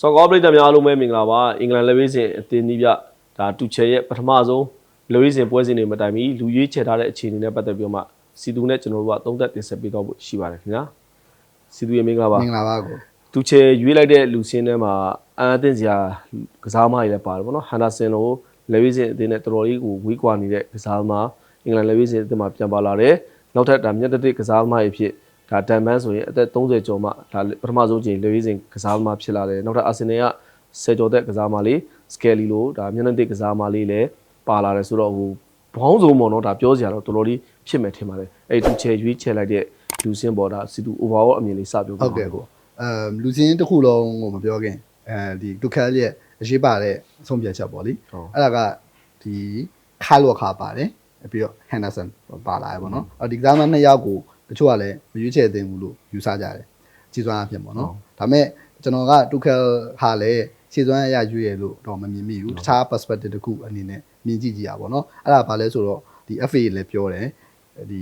စောကောပရိသတ်များအားလုံးပဲမင်္ဂလာပါအင်္ဂလန်လက်ဝဲစဉ်အသင်းနီးပြဒါတူချယ်ရဲ့ပထမဆုံးလက်ဝဲစဉ်ပွဲစဉ်တွေမတိုင်မီလူရွေးချယ်ထားတဲ့အခြေအနေနဲ့ပတ်သက်ပြီးတော့မှစီသူနဲ့ကျွန်တော်တို့ကသုံးသက်တင်ဆက်ပေးတော့ဖို့ရှိပါတယ်ခင်ဗျာစီသူရေမင်္ဂလာပါမင်္ဂလာပါကိုသူချေရွေးလိုက်တဲ့လူစင်းထဲမှာအန်အသင့်စရာကစားသမားတွေလည်းပါတယ်ပေါ့နော်ဟန်ဒါဆင်လိုလေဝီစင်အသင်းနဲ့တော်တော်လေးကိုဝေးကွာနေတဲ့ကစားသမားအင်္ဂလန်လေဝီစင်အသင်းမှာပြန်ပါလာတယ်နောက်ထပ်ဒါမြတ်တတိကစားသမားတွေဖြစ် ဒါတန်မန်းဆိုရင်အသက်30ကျော်မှဒါပထမဆုံးချိန်လေဝီစင်ကစားသမားဖြစ်လာတယ်နောက်ထပ်အာဆင်နယ်က10ကျော်တဲ့ကစားသမားလေးစကယ်လီလိုဒါမြတ်တတိကစားသမားလေးလည်းပါလာတယ်ဆိုတော့ဟိုဘောင်းစုံပေါ့နော်ဒါပြောစရာတော့တော်တော်လေးဖြစ်မယ်ထင်ပါတယ်အဲ့ဒီသူချေရွေးချယ်လိုက်တဲ့လူစင်းပေါ်ဒါစီတူ overall အမြင်လေးစပြောပြဟုတ်ကဲ့ကိုအမ်လူစင်းတစ်ခုလုံးကိုမပြောခင်အဲဒီဒုခက်ရဲ့အရေးပါတဲ့အဆုံးဖြတ်ချက်ပေါ့လေဟုတ်အဲ့ဒါကဒီခါလောခါပါတယ်ပြီးတော့ဟန်ဒါဆန်ပါလာရပေါ့နော်အော်ဒီကစားမနှစ်ယောက်ကို တချို့ကလည်းမရွေးချယ်သင့်ဘူးလို့ယူဆကြတယ်ကြီးစွမ်းအဖြစ်ပေါ့နော်ဒါပေမဲ့ကျွန်တော်ကဒုခက်ဟာလည်းခြေစွမ်းအရရွေးရလို့တော့မမြင်မိဘူးတခြား perspective တစ်ခုအနေနဲ့မြင်ကြည့်ကြည့်ရပါတော့အဲ့ဒါဘာလဲဆိုတော့ဒီ FA လည်းပြောတယ်ဒီ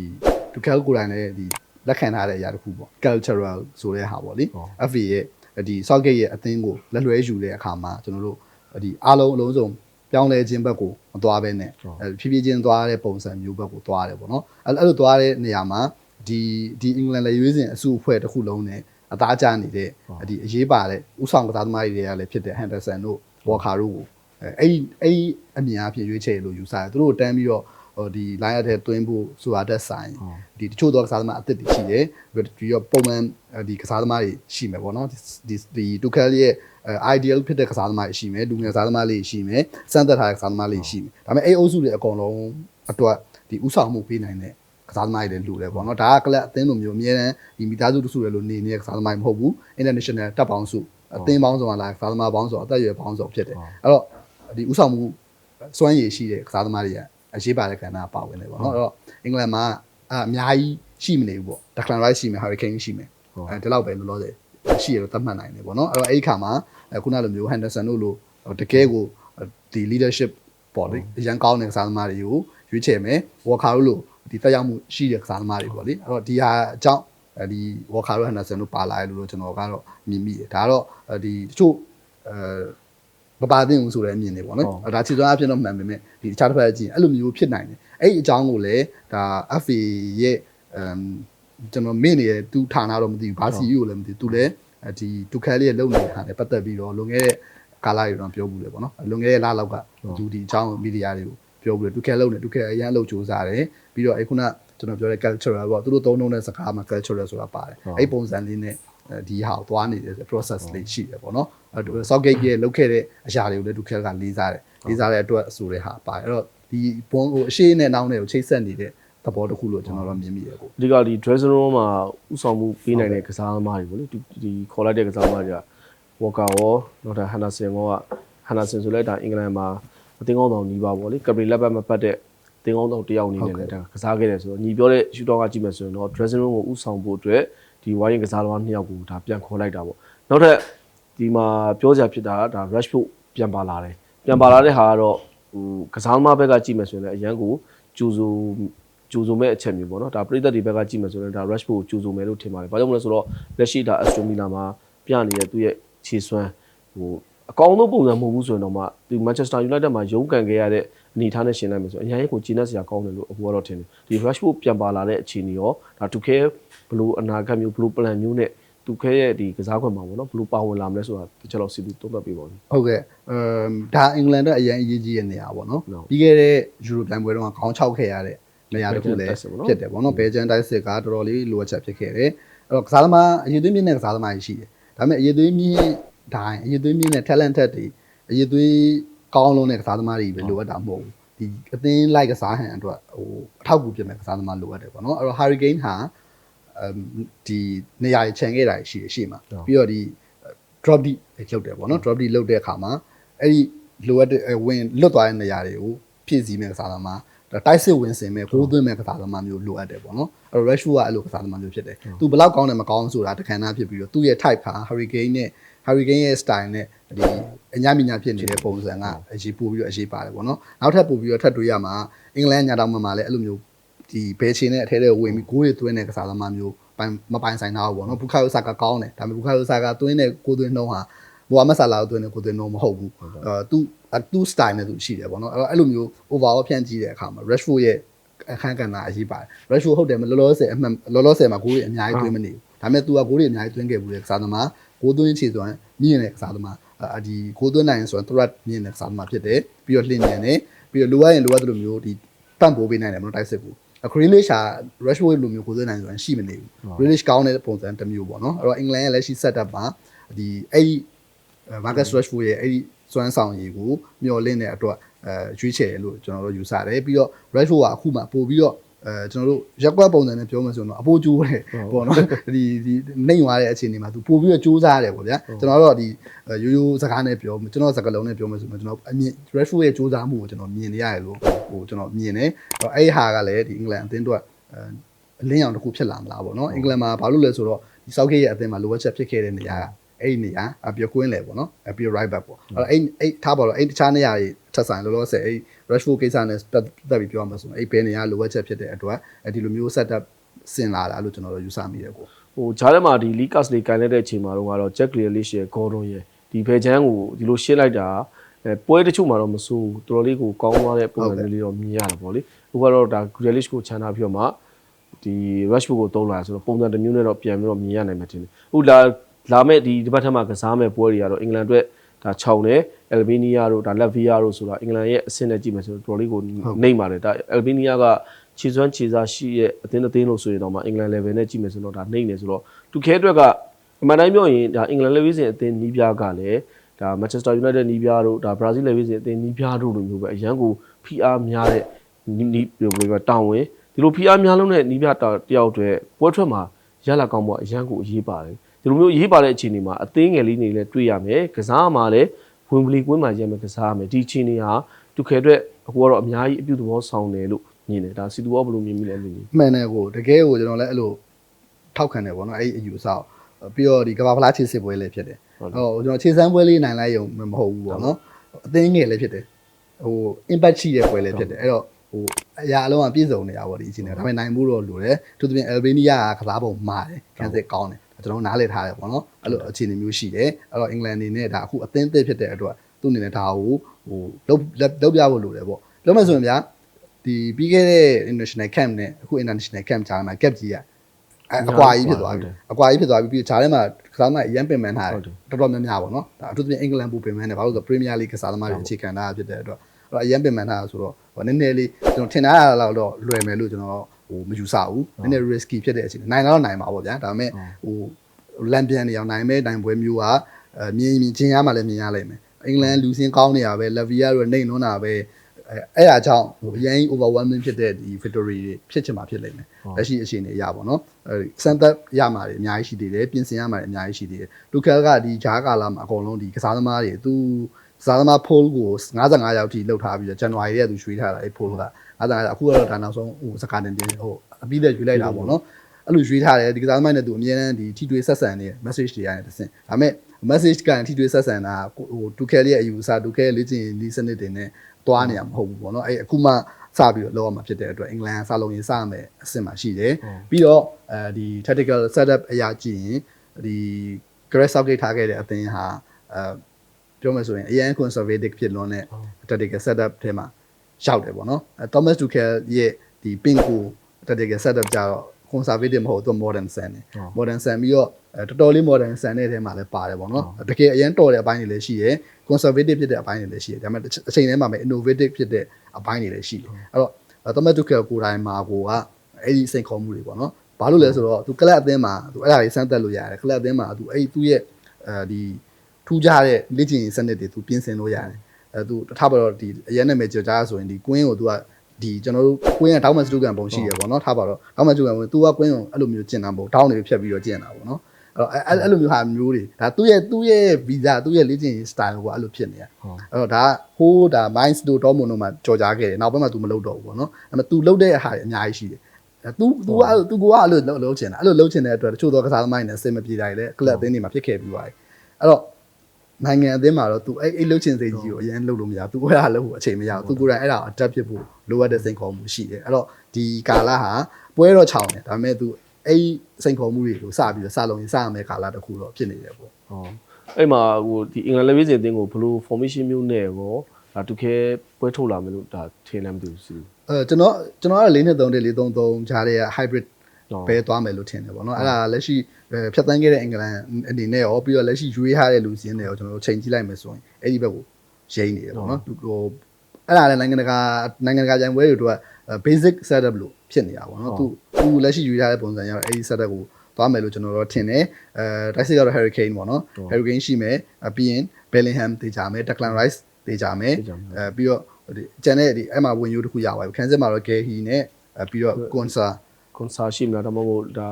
ဒုခက်ကိုယ်တိုင်လည်းဒီလက်ခံထားတဲ့အရာတစ်ခုပေါ့ cultural ဆိုတဲ့ဟာပေါ့လေဟုတ် FA ရဲ့ဒီ Southgate ရဲ့အသင်းကိုလက်လွဲယူတဲ့အခါမှာကျွန်တော်တို့ဒီအားလုံးအလုံးစုံပြောင်းလဲခြင်းဘက်ကိုမသွားဘဲနဲ့ဟုတ်အဲဖြည်းဖြည်းချင်းသွားတဲ့ပုံစံမျိုးဘက်ကိုသွားတယ်ပေါ့နော်အဲ့အဲ့လိုသွားတဲ့နေရာမှာ ဒီဒီအင်္ဂလန်လက်ရွေးစင်အစုအဖွဲ့တစ်ခုလုံးနဲ့အသားကျနေတဲ့ဒီအရေးပါတဲ့ဥဆောင်ကစားသမားတွေကလည်းဖြစ်တဲ့ Henderson တို့ Walker တို့ကိုအဲအဲ့အဲ့အမြင်အဖြစ်ရွေးချယ်လို့ယူဆတယ်သူတို့တန်းပြီးတော့ဟိုဒီ line ရတဲ့တွင်းဖို့ဆိုတာတက်ဆိုင်ဒီတချို့သောကစားသမားအသစ်တွေရှိတယ်ပြီးတော့ပုံမှန်ဒီကစားသမားတွေရှိမယ်ပေါ့နော်ဒီဒီဒုက္ခလေးရဲ့ ideal ဖြစ်တဲ့ကစားသမားတွေရှိမယ်လူငယ်ကစားသမားလေးရှိမယ်စမ်းသပ်ထားတဲ့ကစားသမားလေးရှိမယ်ဒါပေမဲ့အဲ့အုပ်စုတွေအကုန်လုံးအတွက်ဒီဥဆောင်မှုပေးနိုင်တဲ့ ကစားသမားတွေလည်းလူတယ်ပေါ့နော်ဒါကကလပ်အသင်းလိုမျိုးအများတန်းဒီမိသားစုတစုတွေလိုနေနေတဲ့ကစားသမားတွေမဟုတ်ဘူး international တက်ပေါင်းစုအသင်းပေါင်းစုံကလာကစားသမားပေါင်းစုံအသက်အရွယ်ပေါင်းစုံဖြစ်တယ်အဲ့တော့ဒီဥဆောင်မှုစွမ်းရည်ရှိတဲ့ကစားသမားတွေကအရေးပါတဲ့ကဏ္ဍပါဝင်တယ်ပေါ့နော်အဲ့တော့အင်္ဂလန်မှာအအများကြီးရှိမနေဘူးပေါ့ Declan Rice ရှိမယ် Harry Kane ရှိမယ်ဟုတ်အဲဒီလောက်ပဲလောလောဆယ်ရှိရလို့သတ်မှတ်နိုင်တယ်ပေါ့နော်အဲ့တော့အဲ့ဒီခါမှာအခုနလိုမျိုး Henderson တို့လိုတကယ်ကိုဒီ leadership ပေါ့လေအရန်ကောင်းတဲ့ကစားသမားတွေကိုရွေးချယ်မယ် Walker တို့လို ဒီတက်ရောက်မှုရှိတဲ့ကစားသမားတွေပေါ့လေအဲ့တော့ဒီဟာအကြောင်းအဲဒီ Walker တို့ Henderson တို့ပါလာရလို့ကျွန်တော်ကတော့မြင်မိတယ်ဒါကတော့ဒီတချို့အဲမပါသင့်ဘူးဆိုတဲ့အမြင်တွေပေါ့နော်ဟုတ်ဒါခြေစွမ်းအဖြစ်တော့မှန်ပေမဲ့ဒီတခြားတစ်ဖက်အကြည့်အဲ့လိုမျိုးဖြစ်နိုင်တယ်အဲ့ဒီအကြောင်းကိုလည်းဒါ FA ရဲ့အမ်ကျွန်တော်မင်းနေရသူဌာနတော့မသိဘူးဘာစီကိုလည်းမသိဘူးသူလည်းဒီဒုက္ခလေးရဲ့လုံနေတာနဲ့ပတ်သက်ပြီးတော့လွန်ခဲ့တဲ့ကာလတွေတော့ပြောဘူးလေပေါ့နော်လွန်ခဲ့တဲ့လလောက်ကသူဒီအကြောင်းမီဒီယာတွေကို ပြောဘူးလေဒုက္ခလုံနေဒုက္ခအရန်လုံစူးစားတယ်ပြီးတော့အခုနကျွန်တော်ပြောတဲ့ cultural ပေါ့သူတို့သုံးနှုန်းတဲ့စကားမှာ cultural ဆိုတာပါတယ်အဲ့ပုံစံလေးနဲ့ဒီဟာကိုသွားနေတဲ့ process လေးရှိတယ်ပေါ့နော်အဲ့ Southgate ရဲ့လုပ်ခဲ့တဲ့အရာတွေကိုလည်းဒုက္ခကလေးစားတယ်လေးစားတဲ့အတွက်ဆိုတဲ့ဟာပါတယ်အဲ့တော့ဒီဘုံဟိုအရှိနဲ့နောက်နဲ့ကိုချိတ်ဆက်နေတဲ့သဘောတစ်ခုလို့ကျွန်တော်တို့မြင်မိရကိုအဓိကဒီ dressing room မှာဥဆောင်မှုပေးနိုင်တဲ့ကစားသမားတွေပေါ့လေဒီဒီခေါ်လိုက်တဲ့ကစားသမားတွေက Walker ရောနောက်ထပ် Henderson ရောက Henderson ဆိုလဲဒါအင်္ဂလန်မှာအ သင်းကောင်းဆောင်ညီးပါပေါ့လေကပရီလက်ပတ်မပတ်တဲ့အသင်းကောင်းဆောင်တယောက်အနေနဲ့လည်းဒါကစားခဲ့တယ်ဆိုတော့ညီပြောတဲ့ shooter ကကြည့်မယ်ဆိုရင်တော့ dressing room ကိုဥဆောင်ဖို့အတွက်ဒီဝိုင်းကစားသမားနှစ်ယောက်ကိုဒါပြန်ခေါ်လိုက်တာပေါ့နောက်ထပ်ဒီမှာပြောစရာဖြစ်တာကဒါ Rashford ပြန်ပါလာတယ်ပြန်ပါလာတဲ့ဟာကတော့ဟိုကစားသမားဘက်ကကြည့်မယ်ဆိုရင်လည်းအရန်ကိုကျူဆူကျူဆူမဲ့အချက်မျိုးပေါ့နော်ဒါပရိသတ်တွေဘက်ကကြည့်မယ်ဆိုရင်ဒါ Rashford ကိုကျူဆူမယ်လို့ထင်ပါတယ်ဘာကြောင့်မလဲဆိုတော့လက်ရှိဒါ Aston Villa မှာပြနေတဲ့သူ့ရဲ့ခြေစွမ်းဟို အကောင်းဆုံးပုံစံမဟုတ်ဘူးဆိုရင်တော့မှဒီ Manchester United မှာရုန်းကန်ခဲ့ရတဲ့အနေအထားနဲ့ရှင်လိုက်မယ်ဆိုရင်အရင်ကကိုဂျင်းနက်စရာကောင်းတယ်လို့အခုကတော့ထင်တယ်ဒီ Rashford ပြန်ပါလာတဲ့အခြေအနေရောဒါ 2K ဘလို့အနာဂတ်မျိုးဘလို့ plan မျိုးနဲ့သူခဲရဲ့ဒီကစားခွင့်မှာပေါ့နော်ဘယ်လိုပါဝင်လာမလဲဆိုတာတစ်ချက်တော့စီတူသုံးသပ်ပေးပါဦးဟုတ်ကဲ့အမ်ဒါအင်္ဂလန်တော့အရင်အရေးကြီးတဲ့နေရာပေါ့နော်ဟုတ်ပြီးခဲ့တဲ့ယူရိုပြိုင်ပွဲတုန်းကခေါင်းချောက်ခဲ့ရတဲ့နေရာတစ်ခုလည်း Belgian တိုက်စစ်ပေါ့နော်ဖြစ်တယ်ပေါ့နော်ဘယ်ဂျန်တိုက်စစ်ကတော်တော်လေးလိုအပ်ချက်ဖြစ်ခဲ့တယ်အဲ့တော့ကစားသမားအရေးသွေးမြင့်တဲ့ကစားသမားကြီးရှိတယ်ဒါပေမဲ့အရေးသွေးမြင့် ဒိုင်းအရေးသွေးမြင့်တဲ့ talented တွေအရေးသွေးကောင်းလုံးတဲ့ကစားသမားတွေပဲလိုအပ်တာမဟုတ်ဘူးဒီအသင်းလိုက်ကစားဟန်အတွက်ဟိုအထောက်အကူဖြစ်မဲ့ကစားသမားလိုအပ်တယ်ပေါ့နော်အဲ့တော့ Hurricane ဟာအမ်ဒီနေရာကြီးခြံခဲ့တာရှိတယ်ရှိမှာဟုတ်ပြီးတော့ဒီ drop deep လုပ်တယ်ပေါ့နော် drop deep လုပ်တဲ့အခါမှာအဲ့ဒီလိုအပ်တဲ့အဲဝင်လွတ်သွားတဲ့နေရာတွေကိုဖြည့်ဆည်းမဲ့ကစားသမားဒါတိုက်စစ်ဝင်စင်မဲ့ဂိုးသွင်းမဲ့ကစားသမားမျိုးလိုအပ်တယ်ပေါ့နော်အဲ့တော့ Rashford ကအဲ့လိုကစားသမားမျိုးဖြစ်တယ်သူဘယ်လောက်ကောင်းတယ်မကောင်းဆိုတာတခဏဖြစ်ပြီးတော့သူ့ရဲ့ type ဟာ Hurricane နဲ့ Hurricane ရဲ့ style နဲ့ဒီအညာမညာဖြစ်နေတဲ့ပုံစံကအရေးပို့ပြီးတော့အရေးပါတယ်ပေါ့နော်နောက်ထပ်ပို့ပြီးတော့ထပ်တွေးရမှာအင်္ဂလန်ညာတောင်မှမှာလည်းအဲ့လိုမျိုးဒီဘဲချင်းနဲ့အထဲထဲဝင်ပြီးဂိုးတွေသွင်းတဲ့ကစားသမားမျိုးပိုင်မပိုင်ဆိုင်တော့ဘူးပေါ့နော်ဘူခါယိုဆာကကောင်းတယ်ဒါပေမဲ့ဘူခါယိုဆာကသွင်းတဲ့ကိုသွင်းနှုံးဟာမိုဟာမက်ဆာလာကိုသွင်းတဲ့ကိုသွင်းနှုံးမဟုတ်ဘူးအဲသူသူ style နဲ့သူရှိတယ်ပေါ့နော်အဲ့တော့အဲ့လိုမျိုး overall ဖြန့်ကြည့်တဲ့အခါမှာ Rashford ရဲ့အခန်းကဏ္ဍအရေးပါတယ် Rashford ဟုတ်တယ်မလောလောဆယ်အမှန်လောလောဆယ်မှာဂိုးတွေအများကြီးသွင်းမနေဘူးဒါပေမဲ့ तू ကဂိုးတွေအများကြီးသွင်းခဲ့ဘူးလေကစားသမား ဂိုးသွင်းချေဆိုရင်မြင့်တဲ့ကစားသမားအဒီဂိုးသွင်းနိုင်ရင်ဆိုရင် threat မြင့်တဲ့ကစားသမားဖြစ်တယ်ပြီးတော့လှင်မြန်တယ်ပြီးတော့လိုအပ်ရင်လိုအပ်တဲ့လိုမျိုးဒီပန့်ပိုးပေးနိုင်တယ်မလို့တိုက်စစ်ဘူးအခရီးလေးရှာ Rashford လိုမျိုးကိုသွင်းနိုင်ဆိုရင်ရှိမနေဘူး Grealish ကောင်းတဲ့ပုံစံတစ်မျိုးပေါ့နော်အဲ့တော့အင်္ဂလန်ရဲ့လက်ရှိ setup မှာဒီအဲ့ဒီ Marcus Rashford ရဲ့အဲ့ဒီစွမ်းဆောင်ရည်ကိုမျှော်လင့်တဲ့အတွက်အဲရွေးချယ်တယ်လို့ကျွန်တော်တို့ယူဆတယ်ပြီးတော့ Rashford ကအခုမှပို့ပြီးတော့ အဲကျွန်တော်တို့ရက်ကွက်ပုံစံနဲ့ပြောမှဆိုတော့အပိုးကျိုးတယ်ပေါ့နော်ဒီဒီနှိမ့်သွားတဲ့အခြေအနေမှာသူပို့ပြီးတော့စူးစားရတယ်ပေါ့ဗျာကျွန်တော်တို့ဒီရိုးရိုးစကားနဲ့ပြောကျွန်တော်စကားလုံးနဲ့ပြောမှဆိုတော့ကျွန်တော်အမြင် Rashford ရဲ့စူးစမ်းမှုကိုကျွန်တော်မြင်နေရတယ်လို့ဟိုကျွန်တော်မြင်တယ်အဲ့ဒီဟာကလည်းဒီအင်္ဂလန်အသင်းအတွက်အဲအလင်းရောင်တစ်ခုဖြစ်လာမလားပေါ့နော်အင်္ဂလန်မှာဘာလို့လဲဆိုတော့ဒီ Southgate ရဲ့အသင်းမှာလိုအပ်ချက်ဖြစ်ခဲ့တဲ့နေရာက အဲ့ဒီနေရာအပြကွင်းလေပေါ့နော်အပြ right back ပေါ့အဲ့တော့အဲ့အဲ့ထားပါတော့အဲ့တခြားနေရာတွေထပ်ဆိုင်လောလောဆယ်အဲ့ Rashford ကိစ္စနဲ့ပတ်သက်ပြီးပြောရမှာဆိုရင်အဲ့ဘယ်နေရာလိုအပ်ချက်ဖြစ်တဲ့အတွက်အဲ့ဒီလိုမျိုး setup ဆင်လာတာလို့ကျွန်တော်တို့ယူဆမိတယ်ကိုဟိုဂျားထဲမှာဒီ League Cup လေးကန်လိုက်တဲ့အချိန်မှာတော့ကတော့ Jack Grealish ရဲ့ Gordon ရဲ့ဒီဖယ်ချမ်းကိုဒီလိုရှင်းလိုက်တာအဲပွဲတချို့မှာတော့မဆိုးဘူးတော်တော်လေးကိုကောင်းသွားတဲ့ပုံစံမျိုးလေးတော့မြင်ရတယ်ပေါ့လေအခုကတော့ဒါ Grealish ကိုခြံထားပြီးတော့မှဒီ Rashford ကိုတုံးလာဆိုတော့ပုံစံတစ်မျိုးနဲ့တော့ပြန်ပြီးတော့မြင်ရနိုင်မှာတင်တယ်အခုလာ လာမဲ့ဒီဒီဘက်ထက်မှာကစားမဲ့ပွဲတွေကတော့အင်္ဂလန်အတွက်ဒါ6နဲ့ Albania တို့ဒါ Latvia တို့ဆိုတာအင်္ဂလန်ရဲ့အဆင့်နဲ့ကြည့်မယ်ဆိုတော့တော်တော်လေးကိုနှိမ့်ပါတယ်ဒါ Albania ကခြေစွမ်းခြေစားရှိရဲ့အသင်းအသင်းလို့ဆိုရင်တော့မှအင်္ဂလန် level နဲ့ကြည့်မယ်ဆိုတော့ဒါနှိမ့်နေဆိုတော့သူခဲအတွက်ကအမှန်တိုင်းပြောရင်ဒါအင်္ဂလန် level စဉ်အသင်းနီးပြားကလည်းဒါ Manchester United နီးပြားတို့ဒါ Brazil level စဉ်အသင်းနီးပြားတို့လိုမျိုးပဲအရန်ကို PR များတဲ့နီးနီးဘယ်လိုပြောတောင်းဝင်ဒီလို PR များလုံးတဲ့နီးပြတယောက်တွေပွဲထွက်မှာရလာကောင်းဖို့အရန်ကိုအရေးပါတယ် ဒီလိုမျိုးအရေးပါတဲ့အခြေအနေမှာအသင်းငယ်လေးတွေလည်းတွေ့ရမယ်ကစားမှာလည်းဝင်ပလီကွင်းမှာရမယ်ကစားမယ်ဒီအခြေအနေဟာသူခဲအတွက်အခုကတော့အများကြီးအပြုသဘောဆောင်တယ်လို့မြင်တယ်ဒါစီတူဘောဘယ်လိုမြင်မိလဲလို့မြင်မှန်တယ်ကိုတကယ်ကိုကျွန်တော်လည်းအဲ့လိုထောက်ခံတယ်ပေါ့နော်အဲ့ဒီအယူအဆကိုပြီးတော့ဒီကမ္ဘာဖလားခြေစစ်ပွဲလေးဖြစ်တယ်ဟုတ်ဟိုကျွန်တော်ခြေစမ်းပွဲလေးနိုင်လိုက်ရုံမဟုတ်ဘူးပေါ့နော်အသင်းငယ်လေးဖြစ်တယ်ဟို impact ရှိတဲ့ပွဲလေးဖြစ်တယ်အဲ့တော့ဟိုအရာအလုံးကပြည့်စုံနေတာပေါ့ဒီအချိန်နဲ့ဒါပေမဲ့နိုင်မှုတော့လိုတယ်သူတို့ပြင် Albania ကကစားပုံမာတယ်ခံစစ်ကောင်းတယ် ကျွန်တော်နားလည်ထားတယ်ပေါ့နော်အဲ့လိုအခြေအနေမျိုးရှိတယ်အဲ့တော့အင်္ဂလန်အနေနဲ့ဒါအခုအသင်းသစ်ဖြစ်တဲ့အတွက်သူ့အနေနဲ့ဒါကိုဟိုလုတ်လုတ်ပြဖို့လိုတယ်ပေါ့လုံးမဆိုရင်ဗျာဒီပြီးခဲ့တဲ့ international camp နဲ့အခု international camp ကြားမှာ gap ကြီးอ่ะအကွာကြီးဖြစ်သွားပြီအကွာကြီးဖြစ်သွားပြီပြီးဂျားထဲမှာကစားသမားအရန်ပင်ပန်းထားတယ်တော်တော်များများပေါ့နော်ဒါအထူးသဖြင့်အင်္ဂလန်ပူပင်ပန်းတယ်ဘာလို့လဲဆိုတော့ Premier League ကစားသမားတွေအခြေခံတာဖြစ်တဲ့အတွက်အဲ့တော့အရန်ပင်ပန်းထားတာဆိုတော့ဟိုနည်းနည်းလေးကျွန်တော်ထင်ထားတာတော့လွယ်မယ်လို့ကျွန်တော် ဟိုမယူဆဘူးနည်းနည်း risky ဖြစ်တဲ့အချိန်နိုင်တော့နိုင်ပါပေါ့ဗျာဒါပေမဲ့ဟိုလန်ပြန်နေအောင်နိုင်မဲ့နိုင်ပွဲမျိုးကအဲမြင်မြင်ချင်းရမှလည်းမြင်ရလိမ့်မယ်အင်္ဂလန်လူစင်းကောင်းနေတာပဲလက်ဗီယာတို့နှိမ့်လွန်းတာပဲအဲအဲ့အားကြောင့်ဟိုအရင် overwhelming ဖြစ်တဲ့ဒီ victory တွေဖြစ်ချင်မှာဖြစ်လိမ့်မယ်လက်ရှိအခြေအနေအရပါတော့အဲစမ်းသက်ရမှာတွေအများကြီးရှိသေးတယ်ပြင်ဆင်ရမှာတွေအများကြီးရှိသေးတယ်လူကယ်ကဒီဂျားကာလာမှာအကုန်လုံးဒီကစားသမားတွေသူကစားသမား poll ကို55ရောက်ထိလောက်ထားပြီးတော့ January ရဲ့သူရွှေ့ထားတာအဲ့ poll က 55အခုကတော့ဒါနောက်ဆုံးဟိုစကားတင်တင်ဟိုအပြီးတဲ့ရွေးလိုက်တာပေါ့နော်အဲ့လိုရွေးထားတယ်ဒီကစားသမားနဲ့သူအမြဲတမ်းဒီထိတွေ့ဆက်ဆံနေတဲ့ message တွေရတယ်တစ်ဆင့်ဒါပေမဲ့ message ကန်ထိတွေ့ဆက်ဆံတာဟိုတူခဲလေးရဲ့အယူအဆတူခဲလေ့ကျင့်ဒီစနစ်တွေနဲ့သွားနေရမဟုတ်ဘူးပေါ့နော်အဲ့အခုမှစပြီးတော့လောက်ရမှာဖြစ်တဲ့အတွက်အင်္ဂလန်ကစလုံးရင်စရမယ်အဆင့်မှာရှိတယ်ပြီးတော့အဲဒီ tactical setup အရာကြည့်ရင်ဒီ Gareth Southgate ထားခဲ့တဲ့အသင်းဟာအဲပြောမယ်ဆိုရင်အရင် conservative ဖြစ်လွန်းတဲ့ tactical setup ထဲမှာ ရောက်တယ်ပေါ့နော်အဲ Thomas Tuchel ရဲ့ဒီ pink ကို tactical setup ကြတော့ conservative မဟုတ်သူ modern ဆန်တယ်ဟုတ် modern ဆန်ပြီးတော့အဲတော်တော်လေး modern ဆန်တဲ့ထဲမှာလည်းပါတယ်ပေါ့နော်တကယ်အရင်တော်တဲ့အပိုင်းတွေလည်းရှိရယ် conservative ဖြစ်တဲ့အပိုင်းတွေလည်းရှိရယ်ဒါပေမဲ့တစ်အချိန်တည်းမှာပဲ innovative ဖြစ်တဲ့အပိုင်းတွေလည်းရှိတယ်အဲ့တော့သမတ်တုကကိုယ်တိုင်မှာကိုကအဲ့ဒီစိန်ခေါ်မှုတွေပေါ့နော်ဘာလို့လဲဆိုတော့သူကလပ်အသင်းမှာသူအဲ့ဒါတွေစမ်းသပ်လို့ရတယ်ကလပ်အသင်းမှာသူအဲ့ဒီသူ့ရဲ့အဲဒီထူးခြားတဲ့လေ့ကျင့်ရေးစနစ်တွေသူပြင်ဆင်လို့ရတယ် အဲသူတထားပါတော့ဒီအရင်နာမည်ကြော်ကြားဆိုရင်ဒီကွင်းကိုသူကဒီကျွန်တော်တို့ကွင်းကတောင်းမစတူကန်ပုံရှိရပေါ့နော်ထားပါတော့တောင်းမစတူကန်ပုံသူကကွင်းကိုအဲ့လိုမျိုးကျင်တာပုံတောင်းတွေဖြတ်ပြီးတော့ကျင်တာပေါ့နော်အဲ့တော့အဲ့အဲ့လိုမျိုးဟာမျိုးတွေဒါသူ့ရဲ့သူ့ရဲ့ဗီဇသူ့ရဲ့လေ့ကျင့်ရေး style ကိုအဲ့လိုဖြစ်နေရ ဟုတ် အဲ့တော့ဒါဟိုးဒါ minds တို့ dormon တို့မှာကြော်ကြားခဲ့တယ်နောက်ဘက်မှာ तू မလုပ်တော့ဘူးပေါ့နော်အဲ့မှာ तू လုပ်တဲ့ဟာတွေအများကြီးရှိတယ်အဲ तू तू ကအဲ့လို तू ကအဲ့လိုလုပ်လုပ်ချင်တာအဲ့လိုလုပ်ချင်တဲ့အတွက်တချို့သောကစားသမားတွေနဲ့အဆင်မပြေတာတွေလည်းကလပ်အသင်းတွေမှာဖြစ်ခဲ့ပြီးသွားတယ်အဲ့တော့ နိုင်ငံအသင်းမှာတော့ तू အဲ့အဲ့လုပ်ချင်စိတ်ကြီးကိုအရင်လုပ်လို့မရဘူး तू အဲ့ဒါလုပ်ဖို့အချိန်မရဘူး तू ကိုယ်တိုင်အဲ့ဒါကို adapt ဖြစ်ဖို့လိုအပ်တဲ့စိန်ခေါ်မှုရှိတယ်အဲ့တော့ဒီကာလဟာပွဲတော့ချောင်းတယ်ဒါပေမဲ့ तू အဲ့စိန်ခေါ်မှုတွေကိုစပြီးတော့စလုံးရင်စရမယ်ကာလတစ်ခုတော့ဖြစ်နေတယ်ပေါ့ ဟုတ်အဲ့မှာဟိုဒီအင်္ဂလန်လက်ဝဲစဉ်အသင်းကိုဘယ်လို formation မျိုးနဲ့ရောဒါတူခဲပွဲထုတ်လာမယ်လို့ဒါထင်လည်းမသိဘူးစီ အဲကျွန်တော်ကျွန်တော်က4နဲ့3တဲ့4 3 3ဂျားတဲ့ hybrid ဟုတ် ပဲသွားမယ်လို့ထင်တယ်ပေါ့နော်အဲ့ဒါလက်ရှိအဲဖြတ်သန်းခဲ့တဲ့အင်္ဂလန်အနေနဲ့ရောပြီးတော့လက်ရှိရွေးထားတဲ့လူစင်းတွေရောကျွန်တော်တို့ချိန်ကြည့်လိုက်မယ်ဆိုရင်အဲ့ဒီဘက်ကိုရိမ့်နေတယ်ပေါ့နော်ဟိုအဲ့ဒါလည်းနိုင်ငံတကာနိုင်ငံတကာကြံပွဲတွေတို့က basic setup လို့ဖြစ်နေတာပေါ့နော်သူသူလက်ရှိရွေးထားတဲ့ပုံစံရတော့အဲ့ဒီ setup ကိုသွားမယ်လို့ကျွန်တော်တို့ထင်တယ်အဲတိုက်စစ်ကတော့ hurricane ပေါ့နော် hurricane ရှိမယ်ပြီးရင် bellingham တေချာမယ် declan rice တေချာမယ်အဲပြီးတော့ဒီကျန်တဲ့ဒီအဲ့မှာဝင်ယူတစ်ခုရပါပြီခန်းစစ်မှာတော့ gehi နဲ့ပြီးတော့ consa ကွန်ဆာရှိမလားဒါမှမဟုတ်ဒါ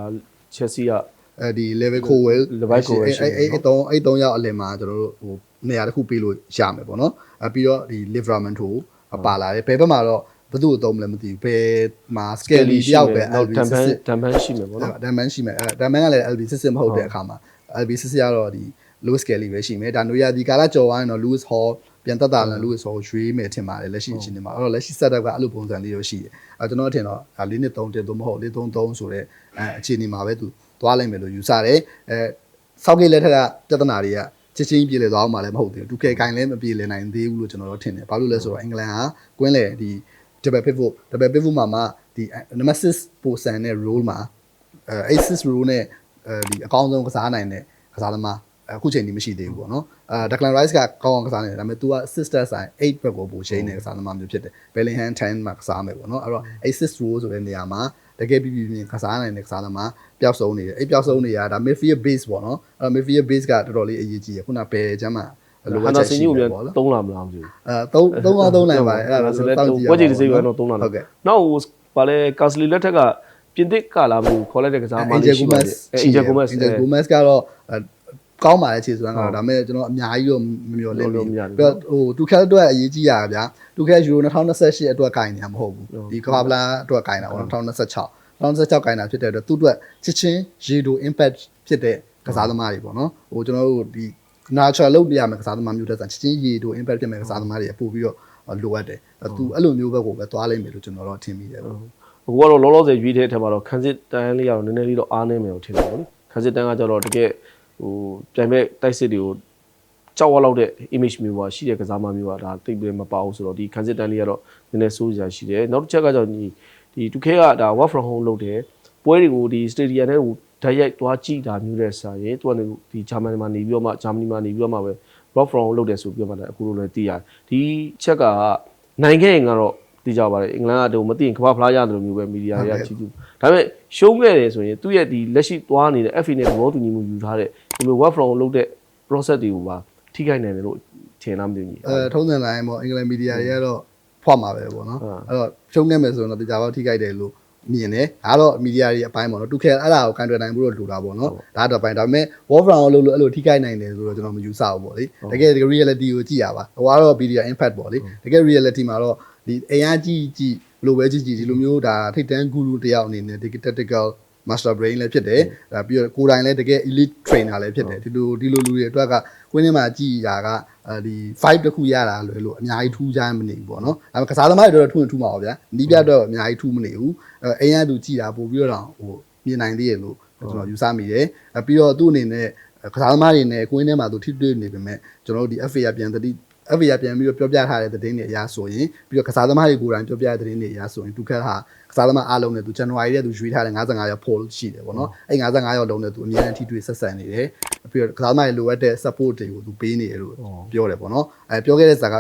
Chelsea ကအဲဒီ level cowell Levi Colwill ရှိအဲတယ်အဲအဲတုံးအဲတုံးရောက်အလင်မှာကျွန်တော်တို့ဟိုနေရာတစ်ခုပေးလို့ရမယ်ပေါ့နော်အဲပြီးတော့ဒီ Livramento ပါလာတယ်ဘယ်ဘက်မှာတော့ဘယ်သူ့ကိုတုံးမလဲမသိဘူးဘယ်မှာ Skelly တယောက်ပဲနောက် LB တန်ပန်းစစ်တန်ပန်းရှိမယ်ပေါ့နော်ဒါမန်ရှိမယ်အဲဒါမန်ကလည်း LB စစ်စစ်မဟုတ်တဲ့အခါမှာ LB စစ်စစ်ကတော့ဒီ Lewis Skelly ပဲရှိမယ်ဒါနွေရဒီကာလကြော်ဝိုင်းတော့ Lewis Hall ပြန်တက်တာလည်း Lewis Hall ရွေးမယ်ထင်ပါတယ်လက်ရှိအချိန်ဒီမှာအဲ့တော့လက်ရှိ setup ကအဲ့လိုပုံစံလေးတော့ရှိတယ်အဲကျွန်တော်ထင်တော့ဒါ၄နှစ်3တက်သို့မဟုတ်၄3 3ဆိုတဲ့အဲအခြေအနေမှာပဲသူသွားလိုက်မယ်လို့ယူဆတယ်အဲစောက်ကိလက်ထက်ကပြဿနာတွေကချက်ချင်းပြေလည်သွားအောင်မလည်းမဟုတ်သေးဘူးသူကဲကင်လည်းမပြေလည်နိုင်သေးဘူးလို့ကျွန်တော်တို့ထင်တယ်ဘာလို့လဲဆိုတော့အင်္ဂလန်ဟာကွင်းလေဒီ double pivot double pivot မှာမှဒီ nemesis ပိုဆန်တဲ့ role မှာအဲ aces role နဲ့အဲဒီအကောင်းဆုံးကစားနိုင်တဲ့ကစားသမား အခုချိန်ဒီမရှိသေးဘူးပေါ့နော်အာ Declan Rice ကကောင်းအောင်ကစားနေတယ်ဒါပေမဲ့ तू က sister sign 8ဘက်ကိုပိုရှိနေတဲ့ကစားသမားမျိုးဖြစ်တယ် Bellingham 10မှာကစားမယ်ပေါ့နော်အဲ့တော့ assist role ဆိုတဲ့နေရာမှာတကယ်ပြီးပြီးမြင်ကစားနိုင်တဲ့ကစားသမားပျောက်ဆုံးနေတယ်အဲ့ပျောက်ဆုံးနေရဒါ midfield base ပေါ့နော်အဲ့တော့ midfield base ကတော်တော်လေးအရေးကြီးတယ်ခုနဘယ်ချမ်းမှာလိုအဟပ်န်ချနာက်စင်ရှိကြီးကိုတပြန်ယ်ပေါ့နော်သုံးလာမလားမသိဘူးအဲသုံးသုံးအောင်သုံးနိုင်ပါတယ်အဲ့ဒါဒါဆိုဆိုတော့လဲတောက်ကြည့်ရပွဲကြည့်တစ်စိတ်ကတော့သုံးလာဟုတ်ကဲ့နောက်ဟိုပါလေကာစလီလက်ထက်ကပြင်သစ်ကလာမှုခေါ်လိုက်တဲ့ကစားမအင်လေးဂျယ်ရှိဂိုပါမက်တစ်ယ်အင်ဂျယ်ဂိုမက်စ်အင်ဂျယ်ဂိုမက်စ်ကတော့အဲ ကောင်းပါလေခြေစွမ်းကတော့ဒါပေမဲ့ကျွန်တော်အများကြီးတော့မမျှော်လင့်လို့ဘူးမပြီးရဘူးတော့ဟိုတူခဲအတွက်အရေးကြီးရတာဗျာတူခဲယူရို2028အတွက်ကင်နေတာမဟုတ်ဘူးဒီကမ္ဘာပလာအတွက်ကင်တာပေါ့2026 2026ကင်တာဖြစ်တဲ့အတွက်သူ့အတွက်ချစ်ချင်းရေဒို impact ဖြစ်တဲ့ကစားသမားတွေပေါ့နော်ဟိုကျွန်တော်တို့ဒီ natural လုပ်ပြရမယ်ကစားသမားမျိုးတက်ဆန်ချစ်ချင်းရေဒို impact ဖြစ်မဲ့ကစားသမားတွေပို့ပြီးတော့လိုအပ်တယ်သူအဲ့လိုမျိုးဘက်ကိုပဲသွားလိုက်မယ်လို့ကျွန်တော်တော့ထင်မိတယ်ပေါ့အခုကတော့လောလောဆယ်ရွေးတဲ့အထက်မှာတော့ခန်းစစ်တန်းလေးကတော့နည်းနည်းလေးတော့အားနေမယ်လို့ထင်တယ်ပေါ့လေခန်းစစ်တန်းကကြတော့တကယ် ဟိုပြိုင်မဲ့တိုက်စစ်တွေကိုကြောက်ဝလောက်တဲ့ image မျိုးပါရှိတဲ့ကစားမမျိုးပါဒါတိတ်ပြီးမပါဘူးဆိုတော့ဒီခန်းစစ်တန်းလေးကတော့နည်းနည်းစိုးစရာရှိတယ်နောက်တစ်ချက်ကကြောင့်ဒီဒီတူခဲကဒါ work from home လုပ်တယ်ပွဲတွေကိုဒီ stadium ထဲကိုဓာတ်ရိုက်သွားကြည့်တာမျိုးတဲ့စာရင်သူကနေဒီဂျာမန်မှာနေပြီးတော့မှဂျာမနီမှာနေပြီးတော့မှပဲ work from home လုပ်တယ်ဆိုပြီးတော့မှလည်းအခုလိုလည်းသိရတယ်ဒီချက်ကနိုင်ခဲ့ရင်ကတော့ သိကြပါတယ်အင်္ဂလန်ကတော့မသိရင်ကမ္ဘာဖလားရတယ်လို့မျိုးပဲမီဒီယာတွေကကြည့်ကြည့်ဒါပေမဲ့ရှုံးခဲ့တယ်ဆိုရင်သူ့ရဲ့ဒီလက်ရှိသွားနေတဲ့ FA နဲ့သဘောတူညီမှုယူထားတဲ့ဒီလို work from home လုပ်တဲ့ process တွေကိုပါထိခိုက်နိုင်တယ်လို့ထင်လားမသိဘူးကြီးအဲထုံးစံတိုင်းပေါ့အင်္ဂလန်မီဒီယာတွေကတော့ဖွာမှာပဲပေါ့နော်ဟုတ်အဲ့တော့ဖြုံးနေမယ်ဆိုရင်တော့တရားပေါက်ထိခိုက်တယ်လို့မြင်တယ်ဒါကတော့မီဒီယာတွေအပိုင်းပေါ့နော်တူခဲအဲ့ဒါကိုကန်တွယ်နိုင်ဖို့တော့လိုတာပေါ့နော်ဒါတော့ပိုင်းဒါပေမဲ့ wall from လို့လို့အဲ့လိုထိခိုက်နိုင်တယ်ဆိုတော့ကျွန်တော်မယူဆဘူးပေါ့လေတကယ် reality ကိုကြည့်ရပါဟိုကတော့ media impact ပေါ့လေတကယ် reality မှာတော့ ဒီအရာကြီးကြီးဘယ်လိုပဲကြည့်ကြည့်ဒီလိုမျိုးဒါထိတ်တန်း guru တယောက်အနေနဲ့ tactical master brain လည်းဖြစ်တယ်ဒါပြီးတော့ကိုယ်တိုင်လည်းတကယ် elite trainer လည်းဖြစ်တယ်ဒီလိုဒီလိုလူတွေအတွက်ကကွင်းထဲမှာကြည်ရာကအဲဒီ five တစ်ခုရတာလွယ်လို့အများကြီးထူးခြားမနေဘူးပေါ့နော်ဒါပေမဲ့ကစားသမားတွေတော့ထူးရင်ထူးမှာပါဗျာနီးပြတော့အများကြီးထူးမနေဘူးအဲအိမ်ရသူကြည်တာပို့ပြီးတော့ဟိုမြင်နိုင်သေးရလို့ကျွန်တော်ယူဆမိတယ်အဲပြီးတော့သူ့အနေနဲ့ကစားသမားတွေနဲ့ကွင်းထဲမှာသူထိတွေ့နေပေမဲ့ကျွန်တော်တို့ဒီ FA ကပြန်တတိ FA ကပြန်ပြီးတော့ပြောပြထားတဲ့သတင်းတွေအရဆိုရင်ပြီးတော့ကစားသမားတွေကိုယ်တိုင်ပြောပြတဲ့သတင်းတွေအရဆိုရင်သူခက်ဟာကစားသမားအားလုံးနဲ့သူဇန်နဝါရီရဲ့သူရွေးထားတဲ့55ရောက်ဖို့ရှိတယ်ပေါ့နော်အဲ့55ရောက်လုံးနဲ့သူအများနဲ့ထိတွေ့ဆက်ဆံနေတယ်ပြီးတော့ကစားသမားတွေလိုအပ်တဲ့ support တွေကိုသူပေးနေတယ်လို့ပြောတယ်ပေါ့နော်အဲပြောခဲ့တဲ့ဇာက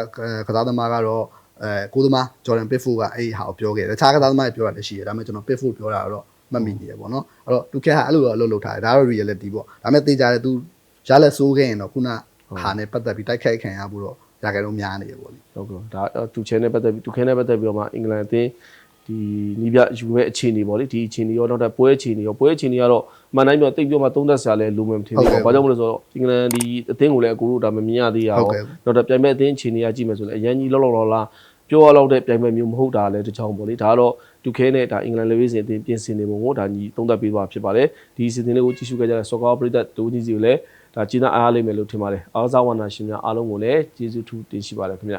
ကစားသမားကတော့အဲကိုသမားဂျော်ဒန်ပစ်ဖို့ကအဲ့ဟာကိုပြောခဲ့တယ်တခြားကစားသမားတွေပြောတာလည်းရှိတယ်ဒါပေမဲ့ကျွန်တော်ပစ်ဖို့ပြောတာတော့မှတ်မိနေတယ်ပေါ့နော်အဲ့တော့သူခက်ဟာအဲ့လိုတော့အလုပ်လုပ်ထားတယ်ဒါတော့ reality ပေါ့ဒါပေမဲ့သိကြတယ်သူရလက်ဆိုးခဲ့ရင်တော့ခုနဟာနဲ့ပတ်သက်ပြီးတိုက်ခိုက်ခံရဖို့တော့ ရကြတော့များနေရပေါ့လေဟုတ်ကဲ့ဒါသူချဲနဲ့ပတ်သက်ပြီးသူခဲနဲ့ပတ်သက်ပြီးတော့မှအင်္ဂလန်အသင်းဒီနီးပြယူမဲ့အခြေအနေပေါ့လေဒီအခြေအနေရောနောက်တဲ့ပွဲအခြေအနေရောပွဲအခြေအနေကတော့မှန်တိုင်းပြောတိတ်ပြောမှသုံးသက်စရာလဲလိုမှမထင်ဘူးပေါ့ဘာကြောင့်မလဲဆိုတော့အင်္ဂလန်ဒီအသင်းကိုလည်းအကူတို့ဒါမမြင်ရသေးရအောင်နောက်တဲ့ပြိုင်မဲ့အသင်းအခြေအနေကကြည့်မယ်ဆိုရင်အရန်ကြီးလောက်လောက်လောက်လားပြောရလောက်တဲ့ပြိုင်မဲ့မျိုးမဟုတ်တာလည်းတစ်ချောင်းပေါ့လေဒါကတော့ဒုခဲနဲ့ဒါအင်္ဂလန်လေဝေးစင်အသင်းပြင်ဆင်နေပုံကိုဒါညီသုံးသက်ပေးသွားဖြစ်ပါတယ်ဒီစီစဉ်လေးကိုကြည့်ရှုခဲ့ကြတဲ့ဆော့ကာပရိသတ်ဒိုးကြီးစီကိုလည်း ဒါကျေးဇူးအားအားလိမ့်မယ်လို့ထင်ပါတယ်အားစားဝန္တာရှင်များအားလုံးကိုလည်းကျေးဇူးထူးတင်ရှိပါတယ်ခင်ဗျ